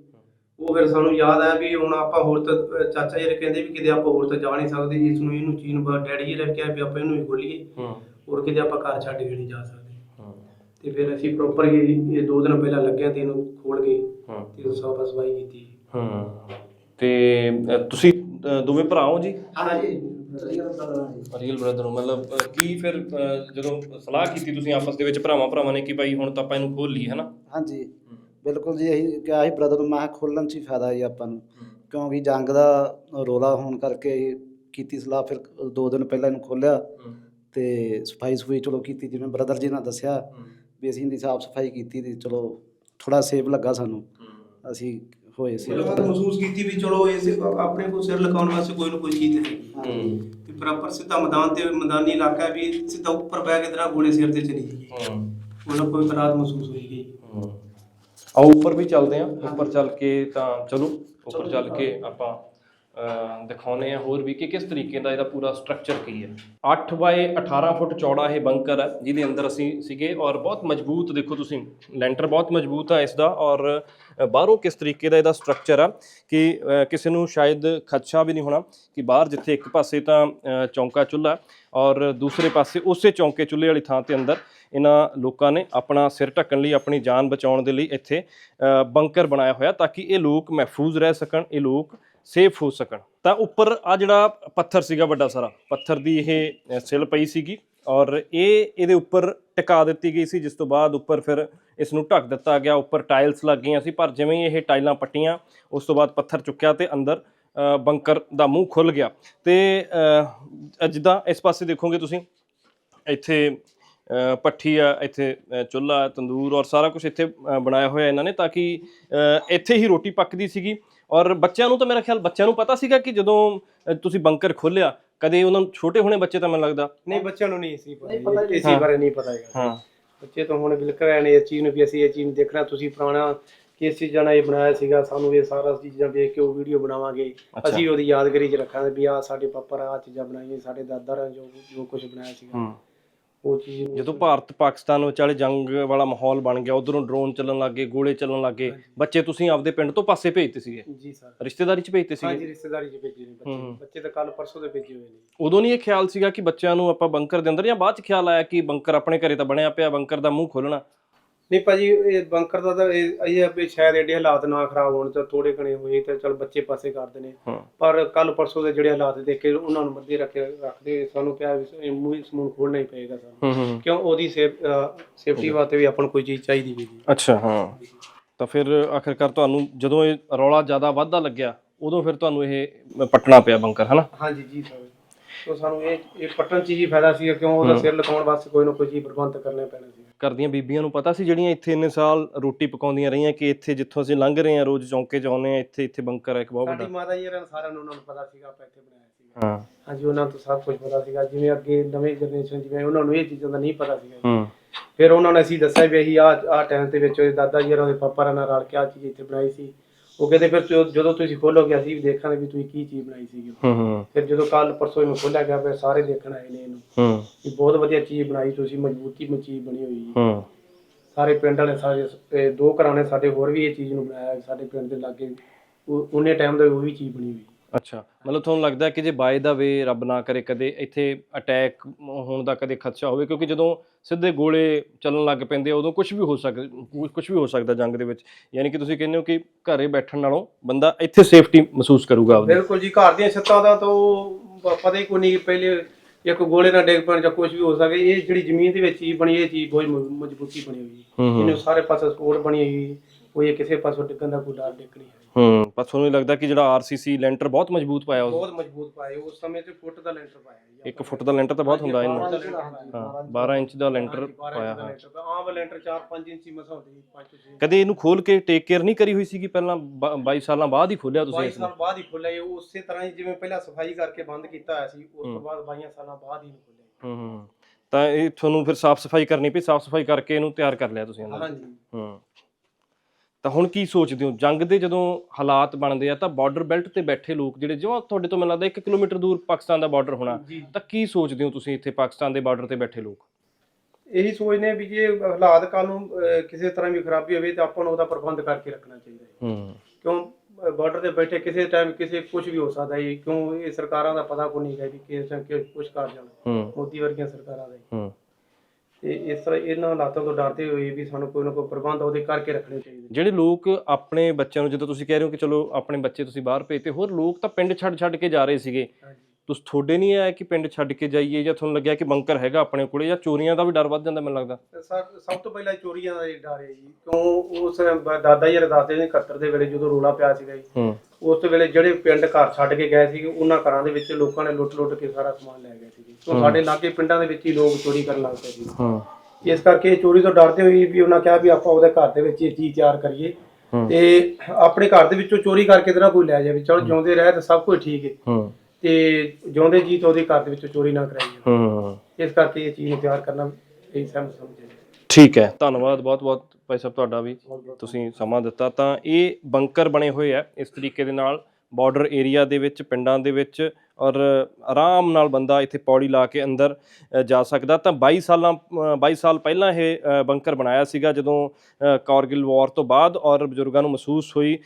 ਉਹ ਫਿਰ ਸਾਨੂੰ ਯਾਦ ਆਇਆ ਵੀ ਹੁਣ ਆਪਾਂ ਹੋਰ ਤਾਂ ਚਾਚਾ ਜੀ ਕਹਿੰਦੇ ਵੀ ਕਿਤੇ ਆਪਾਂ ਹੋਰ ਤਾਂ ਜਾ ਨਹੀਂ ਸਕਦੇ ਇਸ ਨੂੰ ਇਹਨੂੰ ਚੀਨ ਬਾ ਡੈਡੀ ਜੀ ਕਿਹਾ ਵੀ ਆਪਾਂ ਇਹਨੂੰ ਹੀ ਖੋਲੀਏ। ਹੂੰ। ਹੋਰ ਕਿਤੇ ਆਪਾਂ ਘਰ ਛੱਡ ਕੇ ਨਹੀਂ ਜਾ ਸਕਦੇ। ਹੂੰ। ਤੇ ਫਿਰ ਅਸੀਂ ਪ੍ਰੋਪਰ ਹੀ ਇਹ ਦੋ ਦਿਨ ਪਹਿਲਾਂ ਲੱਗਿਆ ਤੇ ਇਹਨੂੰ ਖੋਲ ਕੇ ਹੂੰ। ਤੇ ਉਸ ਸਾਫ਼ ਸਫ਼ਾਈ ਕੀਤੀ। ਹੂੰ। ਤੇ ਅ, ਤੁਸੀਂ ਅ, ਦੋਵੇਂ ਭਰਾ ਹੋ ਜੀ? ਹਾਂਜੀ ਰੀਅਲ ਬ੍ਰਦਰ ਹੋ ਮਤਲਬ ਅ, ਕੀ ਫਿਰ ਅ, ਜਦੋਂ ਸਲਾਹ ਕੀਤੀ ਤੁਸੀਂ ਆਪਸ ਦੇ ਵਿੱਚ ਭਰਾਵਾਂ ਭਰਾਵਾਂ ਨੇ ਕਿ ਭਾਈ ਹੁਣ ਤਾਂ ਆਪਾਂ ਇਹਨੂੰ ਖੋਲ ਲਈਏ ਹਨਾ? ਹਾਂਜੀ। ਬਿਲਕੁਲ ਜੀ ਇਹੀ ਕਿਹਾ ਸੀ ਬ੍ਰਦਰ ਨੂੰ ਮੈਂ ਖੋਲਣ 'ਚ ਹੀ ਫਾਇਦਾ ਜੀ ਆਪਾਂ ਨੂੰ। ਕਿਉਂਕਿ ਜੰਗ ਦਾ ਰੋਲਾ ਹੋਣ ਕਰਕੇ ਕੀਤੀ ਸਲਾਹ ਫਿਰ ਦੋ ਦਿਨ ਪਹਿਲਾਂ ਇਹਨੂੰ ਖੋਲਿਆ ਤੇ ਸਫ਼ਾਈ ਸਫੂਈ ਚਲੋ ਕੀਤੀ ਜਿਵੇਂ ਬ੍ਰਦਰ ਜੀ ਨੇ ਦੱਸਿਆ ਵੀ ਅਸੀਂ ਇਹਦੀ ਸਾਫ਼ ਸਫ਼ਾਈ ਕੀਤੀ ਤੇ ਚਲੋ ਥੋੜਾ ਸੇਫ ਲੱਗਾ ਸਾਨੂੰ। ਅਸੀਂ ਹੋਏ ਸੀ। ਰਾਹਤ ਮਹਿਸੂਸ ਕੀਤੀ ਵੀ ਚਲੋ ਇਸ ਆਪਣੇ ਕੋਲ ਸਿਰ ਲਗਾਉਣ ਵਾਸਤੇ ਕੋਈ ਨਾ ਕੋਈ ਚੀਜ਼ ਤੇ ਹੈਗੀ ਤੇ ਬਰਾਬਰ ਸਿੱਧਾ ਮੈਦਾਨ ਤੇ ਮੈਦਾਨੀ ਇਲਾਕਾ ਹੈ ਵੀ ਸਿੱਧਾ ਉੱਪਰ ਬਹਿ ਕੇ ਤੇਰਾ ਗੋਲੇ ਸਿਰ ਤੇ ਚਲੀ ਗਈ। ਉਹਨਾਂ ਕੋਈ ਰਾਹਤ ਮਹਿਸੂਸ ਹੋਈ ਗਈ। ਆਓ ਉੱਪਰ ਵੀ ਚੱਲਦੇ ਆਂ ਉੱਪਰ ਚੱਲ ਕੇ ਤਾਂ ਚਲੋ ਉੱਪਰ ਚੱਲ ਕੇ ਆਪਾਂ ਅਹ, ਦਿਖਾਉਂਦੇ ਆ ਹੋਰ ਵੀ ਕਿ ਕਿਸ ਤਰੀਕੇ ਦਾ ਇਹਦਾ ਪੂਰਾ ਸਟਰਕਚਰ ਕੀ ਹੈ। 8 ਬਾਏ 18 ਫੁੱਟ ਚੌੜਾ ਇਹ ਬੰਕਰ ਹੈ ਜਿਹਦੇ ਅੰਦਰ ਅਸੀਂ ਸੀਗੇ ਔਰ ਬਹੁਤ ਮਜ਼ਬੂਤ ਦੇਖੋ ਤੁਸੀਂ ਲੈਂਟਰ ਬਹੁਤ ਮਜ਼ਬੂਤ ਹੈ ਇਸ ਦਾ ਔਰ ਬਾਹਰੋਂ ਕਿਸ ਤਰੀਕੇ ਦਾ ਇਹਦਾ ਸਟਰਕਚਰ ਆ ਕਿ ਕਿਸੇ ਨੂੰ ਸ਼ਾਇਦ ਖਦਸ਼ਾ ਵੀ ਨਹੀਂ ਹੋਣਾ ਕਿ ਬਾਹਰ ਜਿੱਥੇ ਇੱਕ ਪਾਸੇ ਤਾਂ ਚੌਂਕਾ ਚੁੱਲ੍ਹਾ ਔਰ ਦੂਸਰੇ ਪਾਸੇ ਉਸੇ ਚੌਂਕੇ ਚੁੱਲ੍ਹੇ ਵਾਲੀ ਥਾਂ ਤੇ ਅੰਦਰ ਇਹਨਾਂ ਲੋਕਾਂ ਨੇ ਆਪਣਾ ਸਿਰ ਢੱਕਣ ਲਈ ਆਪਣੀ ਜਾਨ ਬਚਾਉਣ ਦੇ ਲਈ ਇੱਥੇ ਬੰਕਰ ਬਣਾਇਆ ਹੋਇਆ ਤਾਂ ਕਿ ਇਹ ਲੋਕ ਮਹਿਫੂਜ਼ ਰਹਿ ਸਕਣ ਇਹ ਲੋਕ ਸੇਫ ਹੋ ਸਕਣ। ਤਾਂ ਉੱਪਰ ਆ ਜਿਹੜਾ ਪੱਥਰ ਸੀਗਾ ਵੱਡਾ ਸਾਰਾ ਪੱਥਰ ਦੀ ਇਹ ਅ, ਸਿਲ ਪਈ ਸੀਗੀ ਔਰ ਇਹ ਇਹਦੇ ਉੱਪਰ ਟਿਕਾ ਦਿੱਤੀ ਗਈ ਸੀ ਜਿਸ ਤੋਂ ਬਾਅਦ ਉੱਪਰ ਫਿਰ ਇਸ ਨੂੰ ਢੱਕ ਦਿੱਤਾ ਗਿਆ ਉੱਪਰ ਟਾਈਲਸ ਲੱਗ ਗਈਆਂ ਸੀ ਪਰ ਜਿਵੇਂ ਇਹ ਟਾਈਲਾਂ ਪੱਟੀਆਂ ਉਸ ਤੋਂ ਬਾਅਦ ਪੱਥਰ ਚੁੱਕਿਆ ਤੇ ਅੰਦਰ ਬੰਕਰ ਦਾ ਮੂੰਹ ਖੁੱਲ ਗਿਆ। ਤੇ ਜਿੱਦਾਂ ਇਸ ਪਾਸੇ ਦੇਖੋਗੇ ਤੁਸੀਂ ਇੱਥੇ ਅ, ਪੱਠੀ ਆ ਇੱਥੇ ਚੁੱਲ੍ਹਾ ਤੰਦੂਰ ਔਰ ਸਾਰਾ ਕੁਝ ਇੱਥੇ ਬਣਾਇਆ ਹੋਇਆ ਇਹਨਾਂ ਨੇ ਤਾਂ ਕਿ ਇੱਥੇ ਹੀ ਰੋਟੀ ਪੱਕਦੀ ਸੀਗੀ। ਔਰ ਬੱਚਿਆਂ ਨੂੰ ਤਾਂ ਮੇਰਾ ਖਿਆਲ ਬੱਚਿਆਂ ਨੂੰ ਪਤਾ ਸੀਗਾ ਕਿ ਜਦੋਂ ਤੁਸੀਂ ਬੰਕਰ ਖੋਲ੍ਹਿਆ ਕਦੇ ਉਹਨਾਂ ਨੂੰ ਛੋਟੇ ਹੋਣੇ ਬੱਚੇ ਤਾਂ ਮੈਨੂੰ ਲੱਗਦਾ। ਨਹੀਂ ਬੱਚਿਆਂ ਨੂੰ ਨਹੀਂ ਸੀ ਪਤਾ। ਇਸੇ ਬਾਰੇ ਨਹੀਂ ਪਤਾ ਹੈਗਾ। ਹਾਂ। ਬੱਚੇ ਤਾਂ ਹੁਣ ਬਿਲਕੁਲ ਰਹੇ ਨੇ ਇਸ ਚੀਜ਼ ਨੂੰ ਵੀ ਅਸੀਂ ਇਹ ਚੀਜ਼ ਦੇਖਣਾ ਤੁਸੀਂ ਪੁਰਾਣਾ ਕਿਸ ਚੀਜ਼ਾਂ ਨਾਲ ਇਹ ਬਣਾਇਆ ਸੀਗਾ ਸਾਨੂੰ ਇਹ ਸਾਰਾ ਚੀਜ਼ਾਂ ਵੇਖ ਕੇ ਉਹ ਵੀਡੀਓ ਬਣਾਵਾਂਗੇ। ਅਸੀਂ ਉਹਦੀ ਯਾਦਗਾਰੀ 'ਚ ਰੱਖਾਂਗੇ ਵੀ ਆ ਸਾਡੇ ਪਾਪਾ ਆ ਚੀਜ਼ਾਂ ਬਣਾਈਆਂ ਸਾਡੇ ਦਾਦਾ ਰਾਂ ਜੋ ਜੋ ਕੁਝ ਬਣਾਇਆ ਸੀਗਾ। ਹੂੰ। ਉਹ ਚੀਜ਼ ਨੂੰ ਜਦੋਂ ਭਾਰਤ ਪਾਕਿਸਤਾਨ ਵਿਚਾਲੇ ਜੰਗ ਵਾਲਾ ਮਾਹੌਲ ਬਣ ਗਿਆ ਉਧਰੋਂ ਡਰੋਨ ਚੱਲਣ ਲੱਗੇ ਗੋਲੇ ਚੱਲਣ ਲੱਗੇ ਬੱਚੇ ਤੁਸੀਂ ਆਪਦੇ ਪਿੰਡ ਤੋਂ ਪਾਸੇ ਭੇਜਤੇ ਸੀਗੇ? ਜੀ ਸਰ। ਰਿਸ਼ਤੇਦਾਰੀ 'ਚ ਭੇਜਤੇ ਸੀਗੇ? ਹਾਂਜੀ ਰਿਸ਼ਤੇਦਾਰੀ 'ਚ ਭੇਜੇ ਨੇ ਬੱਚੇ। ਹੂੰ। ਬੱਚੇ ਤਾਂ ਕੱਲ ਪਰਸੋਂ ਦੇ ਭੇਜੇ ਹੋਏ ਨੇ। ਉਦੋਂ ਨਹੀਂ ਇਹ ਖਿਆਲ ਸੀਗਾ ਕਿ ਬੱਚਿਆਂ ਨੂੰ ਆਪਾਂ ਬੰਕਰ ਦੇ ਅੰਦਰ ਜਾਂ ਬਾਅਦ 'ਚ ਖਿਆਲ ਆਇਆ ਕਿ ਬੰਕਰ ਆਪਣੇ ਘਰੇ ਤਾਂ ਬਣਿਆ ਪਿਆ ਬੰਕਰ ਦਾ ਮੂੰਹ ਖੋਲਣਾ? ਨਹੀਂ ਭਾਜੀ ਇਹ ਬੰਕਰ ਦਾ ਤਾਂ ਇਹ ਇਹ ਆ ਵੀ ਸ਼ਾਇਦ ਏਡੇ ਹਾਲਾਤ ਨਾ ਖਰਾਬ ਹੋਣ ਤੇ ਥੋੜੇ ਘਣੇ ਹੋਏ ਤੇ ਚਲ ਬੱਚੇ ਪਾਸੇ ਕਰਦੇ ਨੇ ਹਾਂ। ਪਰ ਕੱਲ ਪਰਸੋਂ ਦੇ ਜਿਹੜੇ ਹਾਲਾਤ ਦੇਖ ਕੇ ਉਹਨਾਂ ਨੂੰ ਮੱਦੇ ਰੱਖ ਰੱਖਦੇ ਸਾਨੂੰ ਪਿਆ ਵੀ ਇਹ ਮੂੰਹ ਸਮੂਹ ਖੋਲਣਾ ਹੀ ਪਏਗਾ ਸਾਨੂੰ। ਹੂੰ ਹੂੰ ਕਿਉਂ ਉਹਦੀ ਸੇਫ ਸੇਫਟੀ ਵਾਸਤੇ ਵੀ ਆਪਾਂ ਨੂੰ ਕੋਈ ਚੀਜ਼ ਚਾਹੀਦੀ ਵੀ ਜੀ ਅੱਛਾ ਹਾਂ। ਤਾਂ ਫਿਰ ਆਖਿਰਕਾਰ ਤੁਹਾਨੂੰ ਜਦੋਂ ਇਹ ਰੌਲਾ ਜ਼ਿਆਦਾ ਵੱਧਦਾ ਲੱਗਿਆ ਉਦੋਂ ਫਿਰ ਤੁਹਾਨੂੰ ਇਹ ਪੱਟਣਾ ਪਿਆ ਬੰਕਰ ਹਨਾ? ਹਾਂਜੀ ਜੀ ਸਰ। ਤੋਂ ਸਾਨੂੰ ਇਹ ਇਹ ਪੱਟਣ ਚ ਹੀ ਫਾਇਦਾ ਸੀ ਕਿਉਂ ਉਹਦਾ ਸਿਰ ਲਗਾਉਣ ਵਾਸਤੇ ਕੋਈ ਨਾ ਕੋਈ ਚੀਜ਼ ਪ੍ਰਬੰਧ ਕਰਨੇ ਪੈਣਾ ਸੀ ਕਰਦੀਆਂ ਬੀਬੀਆਂ ਨੂੰ ਪਤਾ ਸੀ ਜਿਹੜੀਆਂ ਇੱਥੇ ਇੰਨੇ ਸਾਲ ਰੋਟੀ ਪਕਾਉਂਦੀਆਂ ਰਹੀਆਂ ਕਿ ਇੱਥੇ ਜਿੱਥੋਂ ਅਸੀਂ ਲੰਘ ਰਹੇ ਹਾਂ ਰੋਜ਼ ਚੌਂਕੇ 'ਚ ਆਉਂਦੇ ਹਾਂ ਇੱਥੇ ਇੱਥੇ ਬੰਕਰ ਹੈ ਇੱਕ ਬਹੁਤ ਸਾਡੀ ਵੱਡਾ। ਮਾਤਾ ਜੀ ਰਾਂ ਸਾਰਿਆਂ ਨੂੰ ਉਹਨਾਂ ਨੂੰ ਪਤਾ ਸੀਗਾ ਆਪਾਂ ਇੱਥੇ ਬਣਾਇਆ ਸੀਗਾ। ਹਾਂ। ਹਾਂਜੀ ਉਹਨਾਂ ਤਾਂ ਸਭ ਕੁਝ ਪਤਾ ਸੀਗਾ। ਜਿਵੇਂ ਅੱਗੇ ਨਵੇਂ ਜਨਰੇਸ਼ਨ ਜਿਵੇਂ ਉਹਨਾਂ ਨੂੰ ਇਹ ਚੀਜ਼ਾਂ ਦਾ ਨਹੀਂ ਪਤਾ ਸੀਗਾ। ਹੂੰ। ਫਿਰ ਉਹਨਾਂ ਨੇ ਅਸੀਂ ਦੱਸਿਆ ਵੀ ਅਸੀਂ ਆ ਆ ਟਾਈਮ ਦੇ ਵਿੱਚ ਉਹਦੇ ਦਾਦਾ ਜੀ ਹੋਰਾਂ ਦੇ ਪਾਪਾ ਨਾਲ ਰਲ ਕੇ ਆ ਚੀਜ਼ ਇੱਥੇ ਬਣਾਈ ਸੀ। ਉਹ ਕਹਿੰਦੇ ਫਿਰ ਜੋ- ਜਦੋਂ ਤੁਸੀਂ ਖੋਲੋਗੇ ਅਸੀਂ ਵੀ ਦੇਖਾਂਗੇ ਵੀ ਤੁਸੀਂ ਕੀ ਚੀਜ਼ ਬਣਾਈ ਸੀਗੀ। ਹੂੰ ਹੂੰ। ਫਿਰ ਜਦੋਂ ਕੱਲ ਪਰਸੋਂ ਇਹਨੂੰ ਖੋਲਿਆ ਗਿਆ ਫਿਰ ਸਾਰੇ ਦੇਖਣ ਆਏ ਨੇ ਇਹਨੂੰ। ਹੂੰ। ਵੀ ਬਹੁਤ ਵਧੀਆ ਚੀਜ਼ ਬਣਾਈ ਤੁਸੀਂ ਮਜ਼ਬੂਤੀ ਵਿੱਚ ਚੀਜ਼ ਬਣੀ ਹੋਈ ਹੂੰ। ਸਾਰੇ ਪਿੰਡ ਵਾਲੇ ਸਾਰੇ ਇਹ ਦੋ ਘਰਾਂ ਨੇ ਸਾਡੇ ਹੋਰ ਵੀ ਇਹ ਚੀਜ਼ ਨੂੰ ਬਣਾਇਆ ਸਾਡੇ ਪਿੰਡ ਦੇ ਲਾਗੇ ਉਹ- ਉਹਨੇ ਟਾਈਮ ਦੇ ਉਹ ਵੀ ਚੀਜ਼ ਬਣੀ ਹੋਈ। ਅੱਛਾ ਮਤਲਬ ਤੁਹਾਨੂੰ ਲੱਗਦਾ ਹੈ ਕਿ ਜੇ ਬਾਏ ਦਾ ਵੇ ਰੱਬ ਨਾ ਕਰੇ ਕਦੇ ਇੱਥੇ ਅਟੈਕ ਹੋਣ ਦਾ ਕਦੇ ਖਦਸ਼ਾ ਹੋਵੇ? ਕਿਉਂਕਿ ਜਦੋਂ ਸਿੱਧੇ ਗੋਲੇ ਚੱਲਣ ਲੱਗ ਪੈਂਦੇ ਉਦੋਂ ਕੁਝ ਵੀ ਹੋ ਸਕਦਾ ਕੁਝ ਵੀ ਹੋ ਸਕਦਾ ਜੰਗ ਦੇ ਵਿੱਚ। ਯਾਨੀ ਕਿ ਤੁਸੀਂ ਕਹਿੰਦੇ ਹੋ ਕਿ ਘਰੇ ਬੈਠਣ ਨਾਲੋਂ ਬੰਦਾ ਇੱਥੇ ਸੇਫਟੀ ਮਹਿਸੂਸ ਕਰੂਗਾ ਆਪਦੀ। ਬਿਲਕੁਲ ਜੀ ਘਰ ਦੀਆਂ ਛੱਤਾਂ ਦਾ ਤਾਂ ਪਤਾ ਹੀ ਕੋਈ ਨਹੀਂ ਪਹਿਲੇ ਇੱਕ ਗੋਲੇ ਨਾਲ ਡਿੱਗ ਪੈਣ ਜਾਂ ਕੁਝ ਵੀ ਹੋ ਸਕੇ। ਇਹ ਜਿਹੜੀ ਜ਼ਮੀਨ ਦੇ ਵਿੱਚ ਹੀ ਬਣੀ ਇਹ ਚੀਜ਼ ਬਹੁਤ ਮਜ਼ਬੂਤੀ ਬਣੀ ਹੋਈ ਹੈ। ਹੂੰ ਹੂੰ। ਇਹਨੂੰ ਸਾਰੇ ਪਾਸੇ ਸਪੋਰਟ ਬਣੀ ਹੋਈ ਕੋਈ ਕਿਸੇ ਪਾਸੋਂ ਡਿੱਗਣ ਦਾ ਕੋਈ ਡਰ ਡਿੱਗ ਨਹੀਂ ਹੈ। ਹੂੰ ਪਰ ਤੁਹਾਨੂੰ ਲੱਗਦਾ ਕਿ ਜਿਹੜਾ ਆਰਸੀਸੀ ਲੈਂਟਰ ਬਹੁਤ ਮਜ਼ਬੂਤ ਪਾਇਆ ਉਸ ਬਹੁਤ ਮਜ਼ਬੂਤ ਪਾਏ ਉਸ ਸਮੇਂ ਤੇ ਫੁੱਟ ਦਾ ਲੈਂਟਰ ਪਾਇਆ ਜੀ ਇੱਕ ਫੁੱਟ ਦਾ ਲੈਂਟਰ ਤਾਂ ਬਹੁਤ ਹੁੰਦਾ ਇਹਨੂੰ। ਹਾਂ 12 ਇੰਚ ਦਾ ਲੈਂਟਰ ਹਾਂਜੀ, ਪਾਇਆ ਇੰਚ ਦਾ ਹਾਂ। ਲੈਂਟਰ ਪਾਇਆ। ਆਮ ਲੈਂਟਰ 4-5 ਇੰਚੀ ਮਸਾ ਹੁੰਦੀ 5 ਕਦੇ ਇਹਨੂੰ ਖੋਲ ਕੇ ਟੇਕ ਕੇਅਰ ਨਹੀਂ ਕਰੀ ਹੋਈ ਸੀਗੀ ਪਹਿਲਾਂ 22 ਸਾਲਾਂ ਬਾਅਦ ਹੀ ਖੋਲਿਆ ਤੁਸੀਂ 22 ਇਸ ਨੂੰ? ਸਾਲ ਬਾਅਦ ਹੀ ਖੁੱਲਿਆ ਇਹ ਉਸੇ ਤਰ੍ਹਾਂ ਹੀ ਜਿਵੇਂ ਪਹਿਲਾਂ ਸਫ਼ਾਈ ਕਰਕੇ ਬੰਦ ਕੀਤਾ ਹੋਇਆ ਸੀ ਉਸ ਤੋਂ ਬਾਅਦ 22 ਸਾਲਾਂ ਬਾਅਦ ਹੀ ਖੁੱਲਿਆ ਹੂੰ ਹੂੰ। ਤਾਂ ਇਹ ਤੁਹਾਨੂੰ ਫਿਰ ਸਾਫ਼ ਸਫ਼ਾਈ ਕਰਨੀ ਪਈ ਸਾਫ਼ ਸਫ਼ਾਈ ਕਰਕੇ ਇਹਨੂੰ ਤਿਆਰ ਕਰ ਲਿਆ ਤੁਸੀਂ ਅੰਦਰ? ਹਾਂਜੀ। ਹੂੰ। ਤਾਂ ਹੁਣ ਕੀ ਸੋਚਦੇ ਹੋ? ਜੰਗ ਦੇ ਜਦੋਂ ਹਾਲਾਤ ਬਣਦੇ ਆ ਤਾਂ ਬਾਰਡਰ ਬੈਲਟ ਤੇ ਬੈਠੇ ਲੋਕ ਜਿਹੜੇ ਜਿਵੇਂ ਤੁਹਾਡੇ ਤੋਂ ਮੈਨੂੰ ਲੱਗਦਾ 1 ਕਿਲੋਮੀਟਰ ਦੂਰ ਪਾਕਿਸਤਾਨ ਦਾ ਬਾਰਡਰ ਹੋਣਾ ਤਾਂ ਕੀ ਸੋਚਦੇ ਹੋ ਤੁਸੀਂ ਇੱਥੇ ਪਾਕਿਸਤਾਨ ਦੇ ਬਾਰਡਰ ਤੇ ਬੈਠੇ ਲੋਕ? ਇਹੀ ਸੋਚਦੇ ਆ ਵੀ ਜੇ ਹਾਲਾਤ ਕੱਲ ਨੂੰ ਕਿਸੇ ਤਰ੍ਹਾਂ ਵੀ ਖਰਾਬੀ ਹੋਵੇ ਤਾਂ ਆਪਾਂ ਨੂੰ ਉਹਦਾ ਪ੍ਰਬੰਧ ਕਰਕੇ ਰੱਖਣਾ ਚਾਹੀਦਾ ਹੈ। ਹੂੰ। ਕਿਉਂ ਬਾਰਡਰ ਤੇ ਬੈਠੇ ਕਿਸੇ ਟਾਈਮ ਕਿਸੇ ਕੁਝ ਵੀ ਹੋ ਸਕਦਾ ਹੈ। ਕਿਉਂ ਇਹ ਸਰਕਾਰਾਂ ਦਾ ਪਤਾ ਕੋਈ ਨਹੀਂ ਹੈ ਵੀ ਕਿਸ ਟਾਈਮ ਕੁਝ ਕਰ ਜਾਣ। ਹੂੰ। ਮੋਦੀ ਵਰਗੀਆਂ ਸਰਕਾਰਾਂ ਦਾ ਹੀ। ਤੇ ਇਸ ਤਰ੍ਹਾਂ ਇਹਨਾਂ ਹਾਲਾਤਾਂ ਤੋਂ ਡਰਦੇ ਹੋਏ ਵੀ ਸਾਨੂੰ ਕੋਈ ਨਾ ਕੋਈ ਪ੍ਰਬੰਧ ਉਹਦੇ ਕਰਕੇ ਰੱਖਣੇ ਚਾਹੀਦੇ ਜਿਹੜੇ ਲੋਕ ਆਪਣੇ ਬੱਚਿਆਂ ਨੂੰ ਜਦੋਂ ਤੁਸੀਂ ਕਹਿ ਰਹੇ ਹੋ ਕਿ ਚਲੋ ਆਪਣੇ ਬੱਚੇ ਤੁਸੀਂ ਬਾਹਰ ਭੇਜਤੇ ਹੋਰ ਲੋਕ ਤਾਂ ਪਿੰਡ ਛੱਡ ਛੱਡ ਕੇ ਜਾ ਰਹੇ ਸੀਗੇ। ਹਾਂਜੀ। ਤੁਸੀਂ ਤੁਹਾਡੇ ਨਹੀਂ ਆਇਆ ਕਿ ਪਿੰਡ ਛੱਡ ਕੇ ਜਾਈਏ ਜਾਂ ਤੁਹਾਨੂੰ ਲੱਗਿਆ ਕਿ ਬੰਕਰ ਹੈਗਾ ਆਪਣੇ ਕੋਲੇ ਜਾਂ ਚੋਰੀਆਂ ਦਾ ਵੀ ਡਰ ਵੱਧ ਜਾਂਦਾ ਮੈਨੂੰ ਲੱਗਦਾ? ਤੇ ਸਭ ਸਭ ਤੋਂ ਪਹਿਲਾਂ ਚੋਰੀਆਂ ਦਾ ਹੀ ਡਰ ਹੈ ਜੀ। ਕਿਉਂ? ਉਸ ਬ- ਦਾਦਾ ਜੀ ਦੱਸਦੇ ਨੇ 71 ਦੇ ਵੇਲੇ ਜਦੋਂ ਰੋਲਾ ਪਿਆ ਸੀਗਾ ਜੀ ਹੂੰ। ਉਸ ਵੇਲੇ ਜਿਹੜੇ ਪਿੰਡ ਘਰ ਛੱਡ ਕੇ ਗਏ ਸੀ ਉਹਨਾਂ ਘਰਾਂ ਦੇ ਵਿੱਚ ਲੋਕਾਂ ਨੇ ਲੁੱਟ-ਲੁੱਟ ਕੇ ਸਾਰਾ ਸਮਾਨ ਲੈ ਗਏ ਸੀ ਤੋਂ ਸਾਡੇ ਲਾਗੇ ਪਿੰਡਾਂ ਦੇ ਵਿੱਚ ਹੀ ਲੋਕ ਚੋਰੀ ਕਰਨ ਲੱਗ ਪਏ ਸੀ ਹੂੰ। ਇਸ ਕਰਕੇ ਚੋਰੀ ਤੋਂ ਡਰਦੇ ਹੋਏ ਵੀ ਉਹਨਾਂ ਕਿਹਾ ਵੀ ਆਪਾਂ ਉਹਦੇ ਘਰ ਦੇ ਵਿੱਚ ਇਹ ਚੀਜ਼ ਤਿਆਰ ਕਰੀਏ। ਤੇ ਆਪਣੇ ਘਰ ਦੇ ਵਿੱਚੋਂ ਚੋਰੀ ਕਰਕੇ ਤੇ ਨਾ ਕੋਈ ਲੈ ਜਾਵੇ। ਚਲੋ ਜਿਉਂਦੇ ਰਹੇ ਤਾਂ ਸਭ ਕੁਝ ਠੀਕ ਹੈ ਹੂੰ। ਤੇ ਜਿਉਂਦੇ ਜੀ ਤੋਂ ਉਹਦੇ ਘਰ ਦੇ ਵਿੱਚੋਂ ਚੋਰੀ ਨਾ ਕਰਾਈ ਜਾਵੇ ਹੂੰ। ਇਸ ਕਰਕੇ ਇਹ ਚੀਜ਼ ਨੂੰ ਤਿਆਰ ਕਰਨਾ ਇਹ ਸਹਿਮਤ ਸਮਝਿਆ ਠੀਕ ਹੈ। ਧੰਨਵਾਦ। ਬਹੁਤ ਬਹੁਤ ਭਾਈ ਸਾਹਿਬ ਤੁਹਾਡਾ ਵੀ ਤੁਸੀਂ ਸਮਾਂ ਦਿੱਤਾ। ਤਾਂ ਇਹ ਬੰਕਰ ਬਣੇ ਹੋਏ ਆ ਇਸ ਤਰੀਕੇ ਦੇ ਨਾਲ ਬਾਰਡਰ ਏਰੀਆ ਦੇ ਵਿੱਚ ਪਿੰਡਾਂ ਦੇ ਵਿੱਚ ਔਰ ਆਰਾਮ ਨਾਲ ਬੰਦਾ ਇੱਥੇ ਪੌੜੀ ਲਾ ਕੇ ਅੰਦਰ ਜਾ ਸਕਦਾ। ਤਾਂ 22 ਸਾਲਾਂ ਅ, 22 ਸਾਲ ਪਹਿਲਾਂ ਇਹ ਬੰਕਰ ਬਣਾਇਆ ਸੀਗਾ ਜਦੋਂ ਕਾਰਗਿਲ ਵਾਰ ਤੋਂ ਬਾਅਦ ਔਰ ਬਜ਼ੁਰਗਾਂ ਨੂੰ ਮਹਿਸੂਸ ਹੋਈ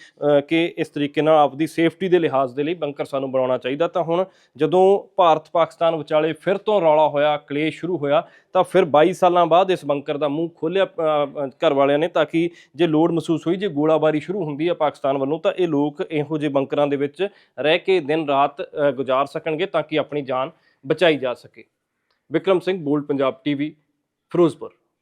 ਕਿ ਇਸ ਤਰੀਕੇ ਨਾਲ ਆਪਦੀ ਸੇਫਟੀ ਦੇ ਲਿਹਾਜ਼ ਦੇ ਲਈ ਬੰਕਰ ਸਾਨੂੰ ਬਣਾਉਣਾ ਚਾਹੀਦਾ। ਤਾਂ ਹੁਣ ਜਦੋਂ ਭਾਰਤ ਪਾਕਿਸਤਾਨ ਵਿਚਾਲੇ ਫਿਰ ਤੋਂ ਰੌਲਾ ਹੋਇਆ ਕਲੇਸ਼ ਸ਼ੁਰੂ ਹੋਇਆ ਤਾਂ ਫਿਰ 22 ਸਾਲਾਂ ਬਾਅਦ ਇਸ ਬੰਕਰ ਦਾ ਮੂੰਹ ਖੋਲਿਆ ਘਰ ਵਾਲਿਆਂ ਨੇ ਤਾਂ ਕਿ ਜੇ ਲੋੜ ਮਹਿਸੂਸ ਹੋਈ ਜੇ ਗੋਲਾਬਾਰੀ ਸ਼ੁਰੂ ਹੁੰਦੀ ਹੈ ਪਾਕਿਸਤਾਨ ਵੱਲੋਂ ਤਾਂ ਇਹ ਲੋਕ ਇਹੋ ਜਿਹੇ ਬੰਕਰਾਂ ਦੇ ਵਿੱਚ ਰਹਿ ਕੇ ਦਿਨ ਰਾਤ ਗੁਜਾਰ ਗੁਜ਼ਾਰ ਸਕਣਗੇ ਤਾਂ ਕਿ ਆਪਣੀ ਜਾਨ ਬਚਾਈ ਜਾ ਸਕੇ। Vikram Singh, bold Punjab TV, Firozpur.